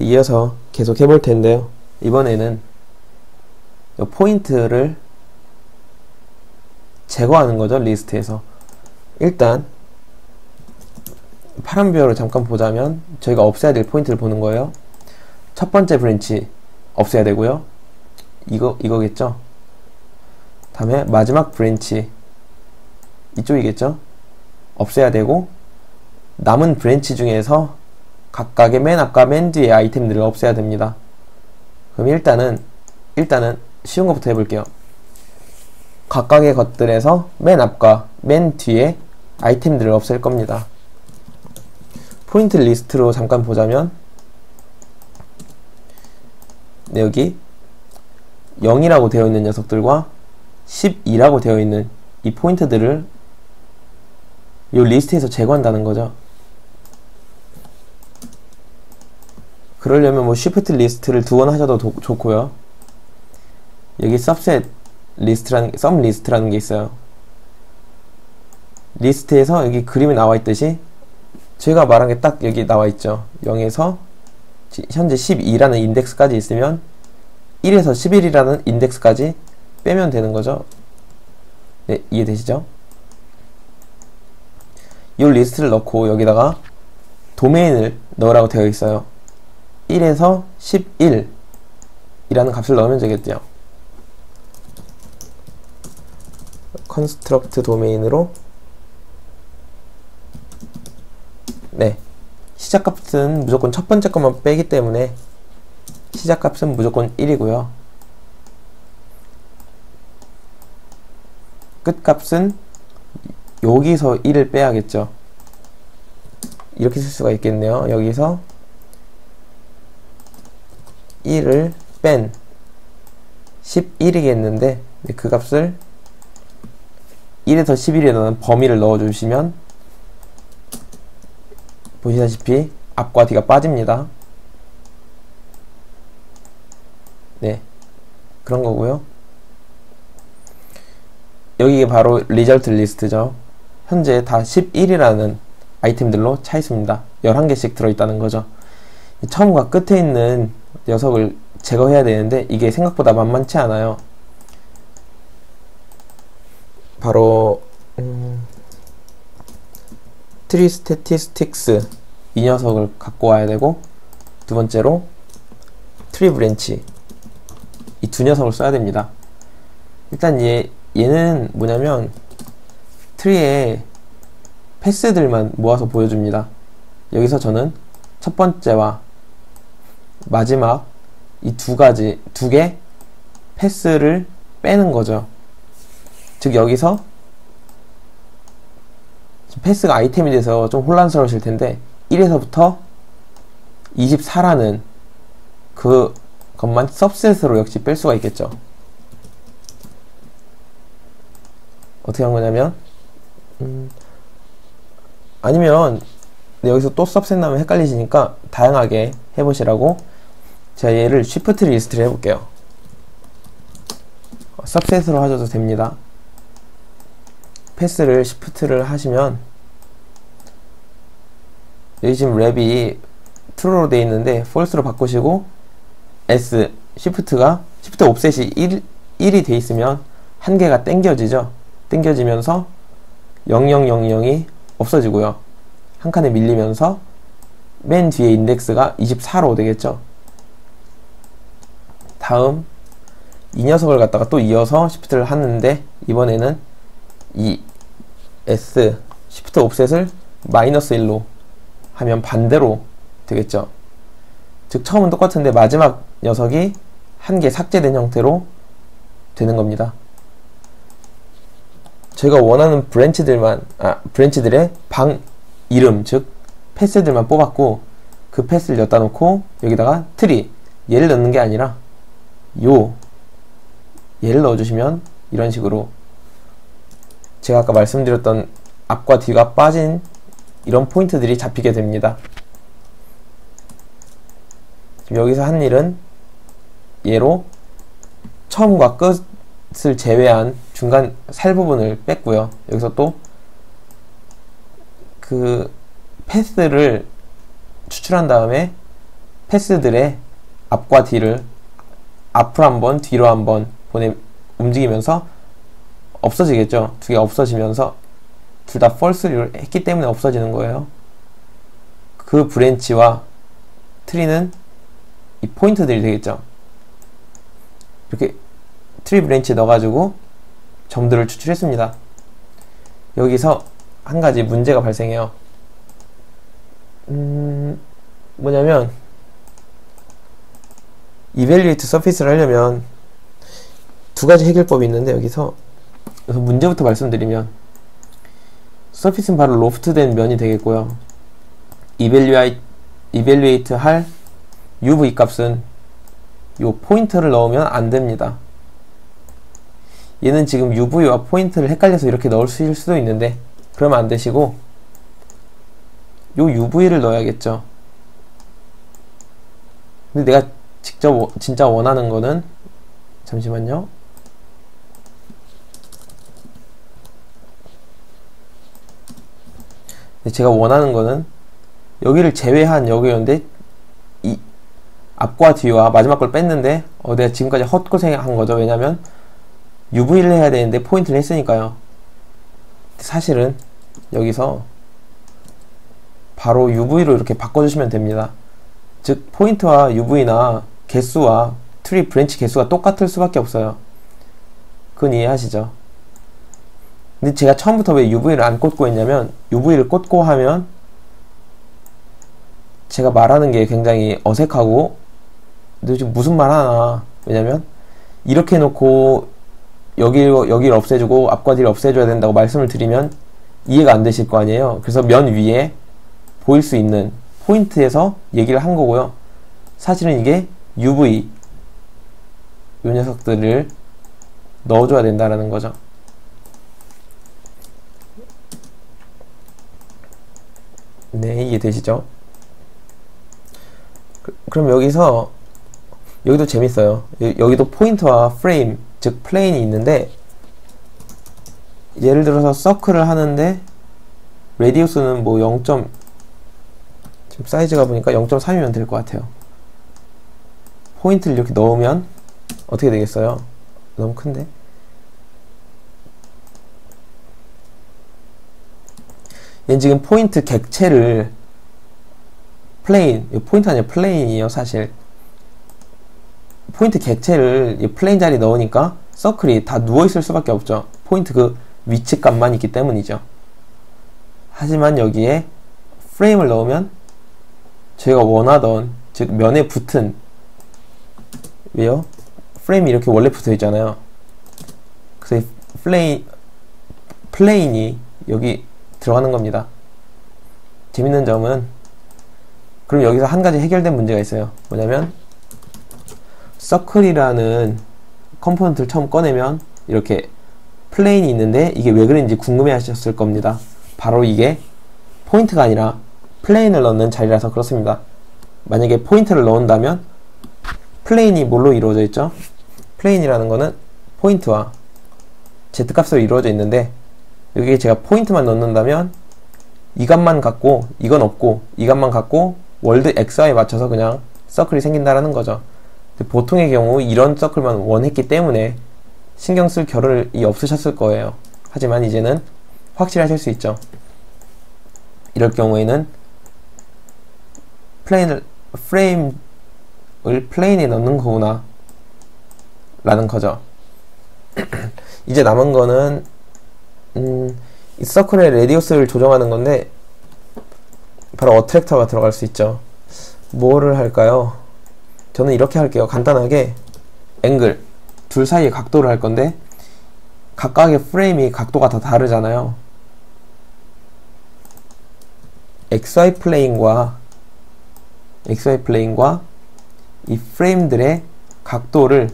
이어서 계속 해볼 텐데요. 이번에는 이 포인트를 제거하는 거죠. 리스트에서. 일단 파란 뷰어를 잠깐 보자면 저희가 없애야 될 포인트를 보는 거예요. 첫 번째 브랜치 없애야 되고요. 이거 이거겠죠. 다음에 마지막 브랜치 이쪽이겠죠. 없애야 되고 남은 브랜치 중에서 각각의 맨 앞과 맨 뒤에 아이템들을 없애야 됩니다. 그럼 일단은 일단은 쉬운 것부터 해볼게요. 각각의 것들에서 맨 앞과 맨 뒤에 아이템들을 없앨 겁니다. 포인트 리스트로 잠깐 보자면 네, 여기 0이라고 되어 있는 녀석들과 12라고 되어 있는 이 포인트들을 이 리스트에서 제거한다는 거죠. 그러려면 뭐 shift 리스트를 두 번 하셔도 도, 좋고요. 여기 subset 리스트라는 sum 리스트라는 게 있어요. 리스트에서 여기 그림이 나와 있듯이 제가 말한 게 딱 여기 나와 있죠. 0에서 현재 12라는 인덱스까지 있으면 1에서 11이라는 인덱스까지 빼면 되는 거죠. 네, 이해되시죠? 이 리스트를 넣고 여기다가 도메인을 넣으라고 되어 있어요. 1에서 11 이라는 값을 넣으면 되겠죠. construct 도메인으로 네 시작값은 무조건 첫 번째 것만 빼기 때문에 시작값은 무조건 1이고요. 끝값은 여기서 1을 빼야겠죠. 이렇게 쓸 수가 있겠네요. 여기서 1을 뺀 11이겠는데 그 값을 1에서 11에 넣는 범위를 넣어주시면 보시다시피 앞과 뒤가 빠집니다. 네, 그런 거고요. 여기에 바로 리절트 리스트죠. 현재 다 11이라는 아이템들로 차 있습니다. 11개씩 들어있다는 거죠. 처음과 끝에 있는 녀석을 제거해야 되는데 이게 생각보다 만만치 않아요. 바로 음, 트리 스태티스틱스 이 녀석을 갖고 와야 되고 두 번째로 트리 브랜치 이 두 녀석을 써야 됩니다. 일단 얘 얘는 뭐냐면 트리에 패스들만 모아서 보여줍니다. 여기서 저는 첫 번째와 마지막 이 두 가지 두 개 패스를 빼는 거죠. 즉 여기서 패스가 아이템이 돼서 좀 혼란스러우실 텐데 1에서부터 24라는 그 것만 섭셋으로 역시 뺄 수가 있겠죠. 어떻게 한 거냐면 음, 아니면 여기서 또 섭셋 나면 헷갈리시니까 다양하게 해보시라고 제가 얘를 쉬프트 리스트를 해볼게요. सब셋으로 하셔도 됩니다. 패스를 시프트를 하시면 여기 지금 랩이 true로 되어 있는데 false로 바꾸시고 s 시프트가 시프트 옵셋이 1, 1이 돼 있으면 한 개가 땡겨지죠. 땡겨지면서 0000이 없어지고요. 한 칸에 밀리면서 맨 뒤에 인덱스가 24로 되겠죠. 다음 이 녀석을 갖다가 또 이어서 시프트를 하는데 이번에는 이 S 시프트 옵셋을 마이너스 1로 하면 반대로 되겠죠. 즉 처음은 똑같은데 마지막 녀석이 한 개 삭제된 형태로 되는 겁니다. 제가 원하는 브랜치들만 아 브랜치들의 방 이름 즉 패스들만 뽑았고 그 패스를 엿다 놓고 여기다가 트리 얘를 넣는 게 아니라 요 얘를 넣어주시면 이런 식으로 제가 아까 말씀드렸던 앞과 뒤가 빠진 이런 포인트들이 잡히게 됩니다. 여기서 한 일은 얘로 처음과 끝을 제외한 중간 살 부분을 뺐고요. 여기서 또 그 패스를 추출한 다음에 패스들의 앞과 뒤를 앞으로 한번 뒤로 한번 보내 움직이면서 없어지겠죠. 두 개 없어지면서 둘 다 false를 했기 때문에 없어지는 거예요. 그 브랜치와 트리는 이 포인트들이 되겠죠. 이렇게 트리 브랜치 넣어가지고 점들을 추출했습니다. 여기서 한 가지 문제가 발생해요. 음, 뭐냐면 이벨리에이트 서피스를 하려면 두 가지 해결법이 있는데 여기서 그래서 문제부터 말씀드리면 서피스는 바로 로프트된 면이 되겠고요. 이벨리아이, 이벨리에이트 할 UV 값은 요 포인트를 넣으면 안 됩니다. 얘는 지금 UV와 포인트를 헷갈려서 이렇게 넣을 수도 있는데 그러면 안 되시고 요 UV를 넣어야겠죠. 근데 내가 직접 진짜 원하는 거는 잠시만요. 제가 원하는 거는 여기를 제외한 여기였는데 이 앞과 뒤와 마지막 걸 뺐는데 어 내가 지금까지 헛고생한 거죠. 왜냐면 UV를 해야 되는데 포인트를 했으니까요. 사실은 여기서 바로 UV로 이렇게 바꿔주시면 됩니다. 즉 포인트와 UV나 개수와 트리 브랜치 개수가 똑같을 수밖에 없어요. 그건 이해하시죠? 근데 제가 처음부터 왜 UV를 안 꽂고 했냐면 UV를 꽂고 하면 제가 말하는 게 굉장히 어색하고 너 지금 무슨 말 하나 왜냐면 이렇게 해놓고 여기 여기를 없애주고 앞과 뒤를 없애줘야 된다고 말씀을 드리면 이해가 안 되실 거 아니에요. 그래서 면 위에 보일 수 있는 포인트에서 얘기를 한 거고요. 사실은 이게 UV 요 녀석들을 넣어줘야 된다라는 거죠. 네, 이해되시죠? 그, 그럼 여기서 여기도 재밌어요. 여 기도 포인트와 프레임, 즉 플레인이 있는데 예를 들어서 서클을 하는데 레디우스는 뭐 0. 지금 사이즈가 보니까 0.3이면 될 것 같아요. 포인트를 이렇게 넣으면 어떻게 되겠어요? 너무 큰데? 얘는 지금 포인트 객체를 플레인, 포인트 아니라 플레인이에요, 사실. 포인트 객체를 플레인 자리에 넣으니까 서클이 다 누워있을 수밖에 없죠. 포인트 그 위치값만 있기 때문이죠. 하지만 여기에 프레임을 넣으면 저희가 원하던 즉 면에 붙은 왜요? 프레임이 이렇게 원래 붙어 있잖아요. 그래서 플레인 플레인이 여기 들어가는 겁니다. 재밌는 점은 그럼 여기서 한 가지 해결된 문제가 있어요. 뭐냐면 서클이라는 컴포넌트를 처음 꺼내면 이렇게 플레인이 있는데 이게 왜 그런지 궁금해 하셨을 겁니다. 바로 이게 포인트가 아니라 플레인을 넣는 자리라서 그렇습니다. 만약에 포인트를 넣은다면 플레인이 뭘로 이루어져 있죠? 플레인이라는 거는 포인트와 z값으로 이루어져 있는데 여기에 제가 포인트만 넣는다면 이 값만 갖고 이건 없고 이 값만 갖고 월드 xy에 맞춰서 그냥 서클이 생긴다라는 거죠. 보통의 경우 이런 서클만 원했기 때문에 신경 쓸 겨를이 없으셨을 거예요. 하지만 이제는 확실하실 수 있죠. 이럴 경우에는 플레인을 프레임 을 플레인에 넣는 거구나 라는 거죠. 이제 남은 거는 음, 이 서클의 레디우스를 조정하는 건데 바로 어트랙터가 들어갈 수 있죠. 뭐를 할까요? 저는 이렇게 할게요. 간단하게 앵글 둘 사이의 각도를 할 건데 각각의 프레임이 각도가 다 다르잖아요. XY 플레인과 XY 플레인과 이 프레임들의 각도를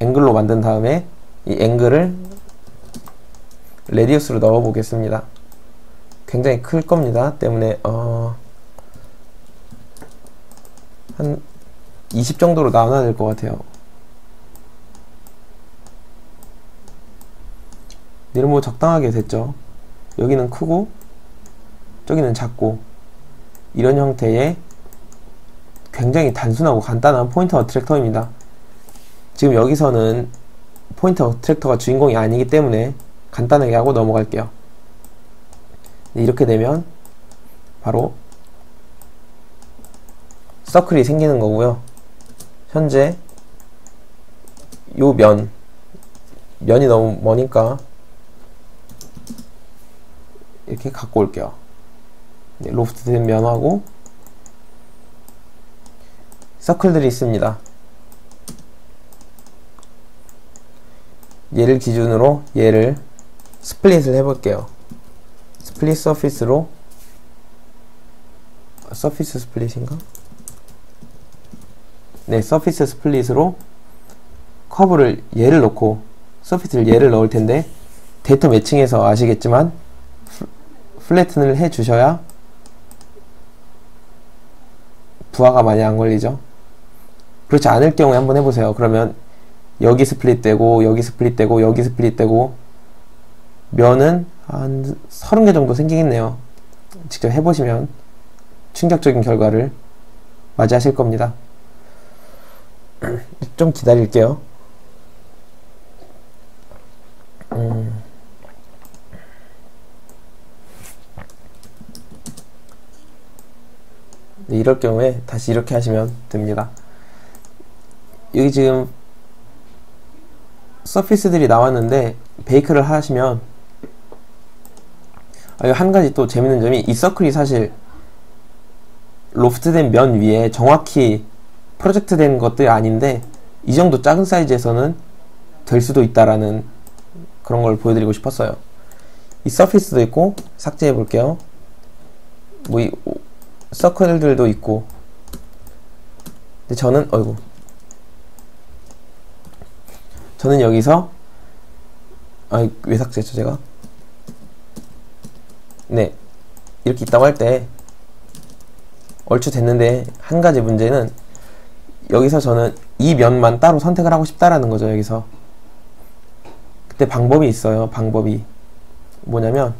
앵글로 만든 다음에 이 앵글을 레디우스로 넣어 보겠습니다. 굉장히 클 겁니다. 때문에 어, 한 20 정도로 나눠야 될 것 같아요. 얘는 뭐 적당하게 됐죠. 여기는 크고 저기는 작고 이런 형태의 굉장히 단순하고 간단한 포인터 트랙터입니다. 지금 여기서는 포인터 트랙터가 주인공이 아니기 때문에 간단하게 하고 넘어갈게요. 네, 이렇게 되면 바로 서클이 생기는 거고요. 현재 요 면, 면이 너무 머니까 이렇게 갖고 올게요. 네, 로프트 된 면하고 서클들이 있습니다. 얘를 기준으로 얘를 스플릿을 해볼게요. 스플릿 서피스로 서피스 스플릿인가? 네, 서피스 스플릿으로 커브를 얘를 넣고 서피스를 얘를 넣을 텐데 데이터 매칭에서 아시겠지만 플래튼을 해 주셔야 부하가 많이 안 걸리죠. 그렇지 않을 경우에 한번 해보세요. 그러면 여기 스플릿 되고 여기 스플릿 되고 여기 스플릿 되고 면은 한 30개 정도 생기겠네요. 직접 해보시면 충격적인 결과를 맞이하실 겁니다. 좀 기다릴게요. 음. 네, 이럴 경우에 다시 이렇게 하시면 됩니다. 여기 지금 서피스들이 나왔는데 베이크를 하시면 아, 한 가지 또 재밌는 점이 이 서클이 사실 로프트된 면 위에 정확히 프로젝트 된 것들이 아닌데 이 정도 작은 사이즈에서는 될 수도 있다라는 그런 걸 보여드리고 싶었어요. 이 서피스도 있고 삭제해 볼게요. 뭐 이 서클들도 있고 근데 저는 어이구 저는 여기서 아 왜 삭제했죠 제가? 네. 이렇게 있다고 할 때 얼추 됐는데 한 가지 문제는 여기서 저는 이 면만 따로 선택을 하고 싶다라는 거죠 여기서. 그때 방법이 있어요 방법이. 뭐냐면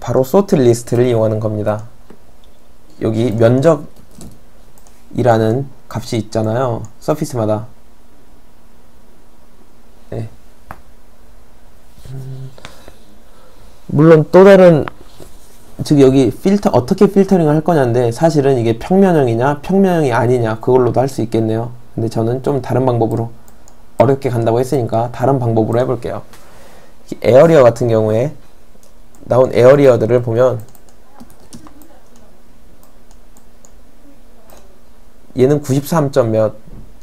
바로 소트 리스트를 이용하는 겁니다. 여기 면적이라는 값이 있잖아요 서피스마다 네. 음, 물론 또 다른 즉 여기 필터 어떻게 필터링을 할 거냐인데 사실은 이게 평면형이냐 평면형이 아니냐 그걸로도 할 수 있겠네요 근데 저는 좀 다른 방법으로 어렵게 간다고 했으니까 다른 방법으로 해볼게요 에어리어 같은 경우에 나온 에어리어들을 보면 얘는 93점 몇,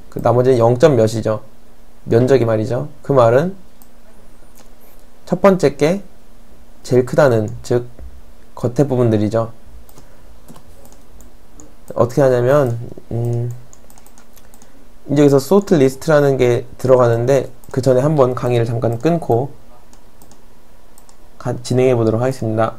그 나머지는 0점 몇이죠. 면적이 말이죠. 그 말은 첫 번째 게 제일 크다는, 즉, 겉에 부분들이죠. 어떻게 하냐면, 음, 여기서 소트 리스트라는 게 들어가는데, 그 전에 한번 강의를 잠깐 끊고, 진행해 보도록 하겠습니다.